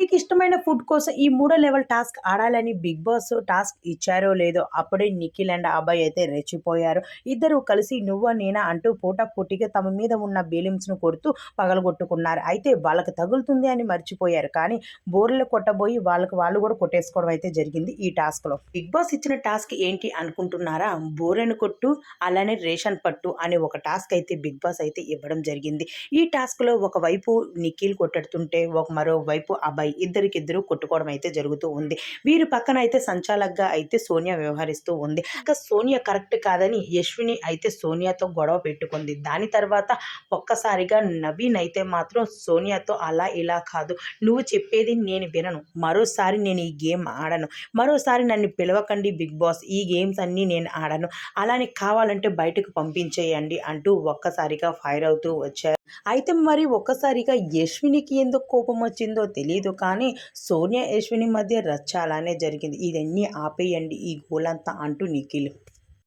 నీకు ఇష్టమైన ఫుడ్ కోసం ఈ మూడో లెవెల్ టాస్క్ ఆడాలని బిగ్ బాస్ టాస్క్ ఇచ్చారో లేదో అప్పుడే నిఖిల్ అండ్ అబ్బాయి అయితే రెచ్చిపోయారు. ఇద్దరు కలిసి నువ్వా నేనా అంటూ పోటా పోటీగా తమ మీద ఉన్న బేలిమ్స్ను కొడుతూ పగలగొట్టుకున్నారు. అయితే వాళ్ళకి తగులుతుంది అని మర్చిపోయారు. కానీ బోర్లు కొట్టబోయి వాళ్ళకి వాళ్ళు కూడా కొట్టేసుకోవడం అయితే జరిగింది ఈ టాస్క్లో బిగ్ బాస్ ఇచ్చిన టాస్క్ ఏంటి అనుకుంటున్నారా? బోరెను కొట్టు అలానే రేషన్ పట్టు అనే ఒక టాస్క్ అయితే బిగ్ బాస్ అయితే ఇవ్వడం జరిగింది. ఈ టాస్క్లో ఒకవైపు నిఖిల్ కొట్టడుతుంటే ఒక మరోవైపు అబ్బాయి ఇద్దరికిద్దరు కొట్టుకోవడం అయితే జరుగుతూ ఉంది. వీరి పక్కన అయితే సంచాలకుగా అయితే సోనియా వ్యవహరిస్తూ ఉంది. ఇంకా సోనియా కరెక్ట్ కాదని యశ్విని అయితే సోనియాతో గొడవ పెట్టుకుంది. దాని తర్వాత ఒక్కసారిగా నవీన్ అయితే మాత్రం సోనియాతో అలా ఇలా కాదు. నువ్వు చెప్పేది నేను వినను. మరోసారి నేను ఈ గేమ్ ఆడను. మరోసారి నన్ను పిలవకండి బిగ్ బాస్. ఈ గేమ్స్ అన్నీ నేను ఆడను. అలానే కావాలంటే బయటకు పంపించేయండి అంటూ ఒక్కసారిగా ఫైర్ అవుతూ వచ్చారు. అయితే మరి ఒక్కసారిగా యశ్వినికి ఎందుకు కోపం వచ్చిందో తెలియదు కానీ సోనియా యశ్విని మధ్య రచ్చ అలానే జరిగింది. ఇదన్నీ ఆపేయండి ఈ గోలంతా అంటూ నిఖిల్.